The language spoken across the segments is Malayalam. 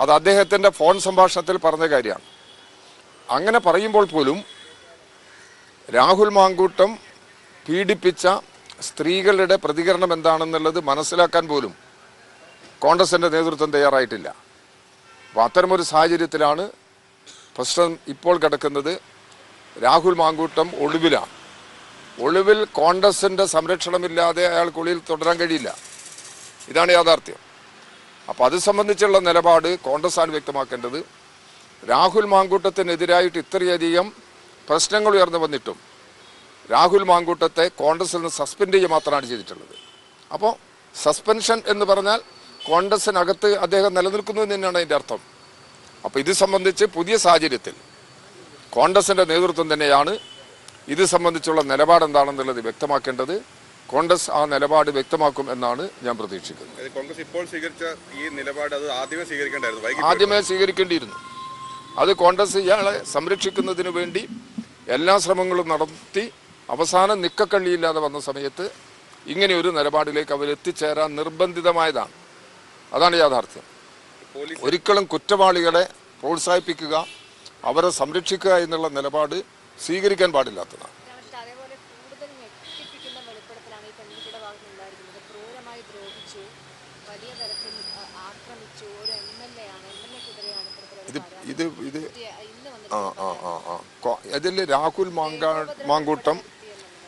അത് അദ്ദേഹത്തിന്റെ ഫോൺ സംഭാഷണത്തിൽ പറഞ്ഞ കാര്യമാണ്. അങ്ങനെ പറയുമ്പോൾ പോലും രാഹുൽ മാങ്കൂട്ടം പീഡിപ്പിച്ച സ്ത്രീകളുടെ പ്രതികരണം എന്താണെന്നുള്ളത് മനസ്സിലാക്കാൻ പോലും കോൺഗ്രസിന്റെ നേതൃത്വം തയ്യാറായിട്ടില്ല. അപ്പോൾ അത്തരമൊരു സാഹചര്യത്തിലാണ് പ്രശ്നം ഇപ്പോൾ കിടക്കുന്നത്. രാഹുൽ മാങ്കൂട്ടം ഒളിവിലാണ്. ഒളിവിൽ കോൺഗ്രസിന്റെ സംരക്ഷണമില്ലാതെ ഒളിവിൽ തുടരാൻ കഴിയില്ല. ഇതാണ് യാഥാർത്ഥ്യം. അപ്പോൾ അത് സംബന്ധിച്ചുള്ള നിലപാട് കോൺഗ്രസ്സാണ് വ്യക്തമാക്കേണ്ടത്. രാഹുൽ മാങ്കൂട്ടത്തിനെതിരായിട്ട് ഇത്രയധികം പ്രശ്നങ്ങൾ ഉയർന്നു വന്നിട്ടും രാഹുൽ മാങ്കൂട്ടത്തെ കോൺഗ്രസിൽ നിന്ന് സസ്പെൻഡ് ചെയ്യുക മാത്രമാണ് ചെയ്തിട്ടുള്ളത്. അപ്പോൾ സസ്പെൻഷൻ എന്ന് പറഞ്ഞാൽ കോൺഗ്രസിനകത്ത് അദ്ദേഹം നിലനിൽക്കുന്നു എന്ന് തന്നെയാണ് അതിന്റെ അർത്ഥം. അപ്പോൾ ഇത് സംബന്ധിച്ച് പുതിയ സാഹചര്യത്തിൽ കോൺഗ്രസിന്റെ നേതൃത്വം തന്നെയാണ് ഇത് സംബന്ധിച്ചുള്ള നിലപാട് എന്താണെന്നുള്ളത് വ്യക്തമാക്കേണ്ടത്. കോൺഗ്രസ് ആ നിലപാട് വ്യക്തമാക്കും എന്നാണ് ഞാൻ പ്രതീക്ഷിക്കുന്നത്. കോൺഗ്രസ് ഇപ്പോൾ സ്വീകരിച്ച ഈ നിലപാട് അത് ആദ്യമേ സ്വീകരിക്കേണ്ടായിരുന്നു. വൈകി ആദ്യമേ സ്വീകരിക്കേണ്ടിയിരുന്നു. അത് കോൺഗ്രസ് ഇയാളെ സംരക്ഷിക്കുന്നതിന് വേണ്ടി എല്ലാ ശ്രമങ്ങളും നടത്തി അവസാനം നിക്കക്കള്ളിയില്ലാതെ വന്ന സമയത്ത് ഇങ്ങനെ ഒരു നിലപാടിലേക്ക് അവർ എത്തിച്ചേരാൻ നിർബന്ധിതമായതാണ്. അതാണ് യാഥാർത്ഥ്യം. ഒരിക്കലും കുറ്റവാളികളെ പ്രോത്സാഹിപ്പിക്കുക അവരെ സംരക്ഷിക്കുക എന്നുള്ള നിലപാട് സ്വീകരിക്കാൻ പാടില്ലാത്തതാണ്. വലിയ തരത്തിൽ ആ, ആക്രമിച്ചു. ഒരു എം എൽ എ ആണ്. എം എൽ എക്കെതിരെയാണ് ഇത് ഇത് ഇത് ആ ആ ആ ആ. ഇതിൽ രാഹുൽ മാങ്കാ മാങ്കൂട്ടം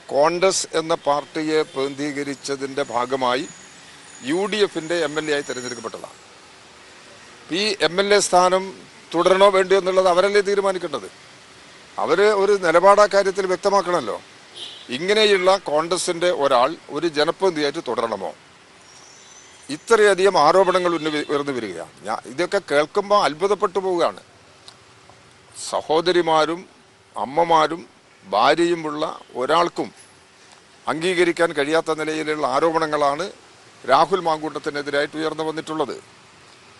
കോൺഗ്രസ് എന്ന പാർട്ടിയെ പ്രതിനിധീകരിച്ചതിന്റെ ഭാഗമായി യു ഡി എഫിന്റെ എം എൽ എ ആയി തിരഞ്ഞെടുക്കപ്പെട്ടതാണ്. ഈ എം എൽ എ സ്ഥാനം തുടരണോ വേണ്ടിയോ എന്നുള്ളത് അവരല്ലേ തീരുമാനിക്കേണ്ടത്? അവർ ഒരു നിലപാട് കാര്യത്തിൽ വ്യക്തമാക്കണമല്ലോ. ഇങ്ങനെയുള്ള കോൺഗ്രസിന്റെ ഒരാൾ ഒരു ജനപ്രതിനിധിയായിട്ട് തുടരണമോ? ഇത്രയധികം ആരോപണങ്ങൾ ഉയർന്നു വരികയാണ്. ഞാൻ ഇതൊക്കെ കേൾക്കുമ്പോൾ അത്ഭുതപ്പെട്ടു പോവുകയാണ്. സഹോദരിമാരും അമ്മമാരും ഭാര്യയുമുള്ള ഒരാൾക്കും അംഗീകരിക്കാൻ കഴിയാത്ത നിലയിലുള്ള ആരോപണങ്ങളാണ് രാഹുൽ മാങ്കൂട്ടത്തിനെതിരായിട്ട് ഉയർന്നു വന്നിട്ടുള്ളത്.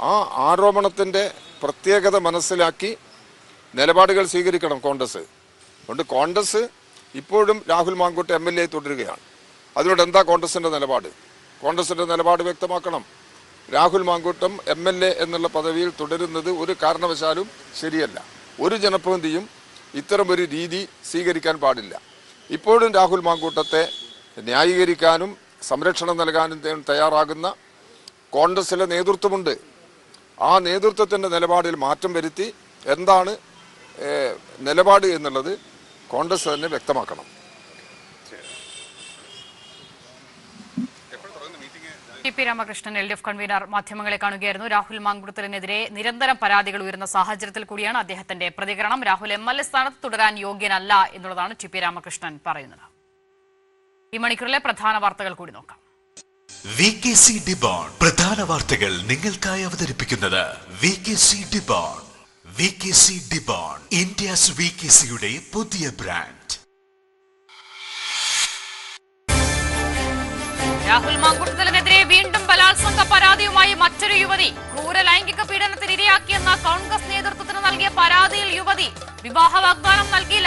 ആ ആരോപണത്തിന്റെ പ്രത്യേകത മനസ്സിലാക്കി നിലപാടുകൾ സ്വീകരിക്കണം കോൺഗ്രസ്. അതുകൊണ്ട് കോൺഗ്രസ് ഇപ്പോഴും Rahul Mankoot M L A തുടരുകയാണ്. അതിനോട് എന്താ കോൺഗ്രസിന്റെ നിലപാട്? കോൺഗ്രസിന്റെ നിലപാട് വ്യക്തമാക്കണം. Rahul Mankoottam M L A എന്നുള്ള പദവിയിൽ തുടരുന്നത് ഒരു കാരണവശാലും ശരിയല്ല. ഒരു ജനപ്രതിനിധിയും ഇത്തരം ഒരു രീതി സ്വീകരിക്കാൻ പാടില്ല. ഇപ്പോഴും രാഹുൽ മാങ്കൂട്ടത്തെ ന്യായീകരിക്കാനും സംരക്ഷണം നൽകാനും തയ്യാറാകുന്ന കോൺഗ്രസിലെ നേതൃത്വമുണ്ട്. ആ നേതൃത്വത്തിന്റെ നിലപാടിൽ മാറ്റം വരുത്തി എന്താണ് നിലപാട് എന്നുള്ളത് കോൺഗ്രസ് തന്നെ വ്യക്തമാക്കണം. T P Ramakrishnan L D convener മാധ്യമങ്ങളെ കാണുകയായിരുന്നു. രാഹുൽ മാങ്കുളത്തിനെതിരെ നിരന്തരം പരാതികൾ ഉയരുന്ന സാഹചര്യത്തിൽ കൂടിയാണ് അദ്ദേഹത്തിന്റെ പ്രതികരണം. രാഹുൽ എം എൽ എ സ്ഥാനത്ത് തുടരാൻ യോഗ്യനല്ല എന്നുള്ളതാണ് ടി രാമകൃഷ്ണൻ പറയുന്നത്. ഈ മണിക്കൂറിലെ പ്രധാന വാർത്തകൾ കൂടി നോക്കാം. V K C Debon. പ്രധാന വാർത്തകൾ നിങ്ങൾക്കായി അവതരിപ്പിക്കുന്നത് V K C Debon. V K C Debon. India's V K പുതിയ ബ്രാൻഡ്. രാഹുൽ മാങ്കുട്ടത്തിലിനെതിരെ വീണ്ടും ബലാത്സംഗ പരാതിയുമായി മറ്റൊരു യുവതി ക്രൂര ലൈംഗിക പീഡനത്തിന് ഇരയാക്കിയെന്ന കോൺഗ്രസ് നേതൃത്വത്തിന് നൽകിയ പരാതിയിൽ യുവതി വിവാഹ വാഗ്ദാനം നൽകി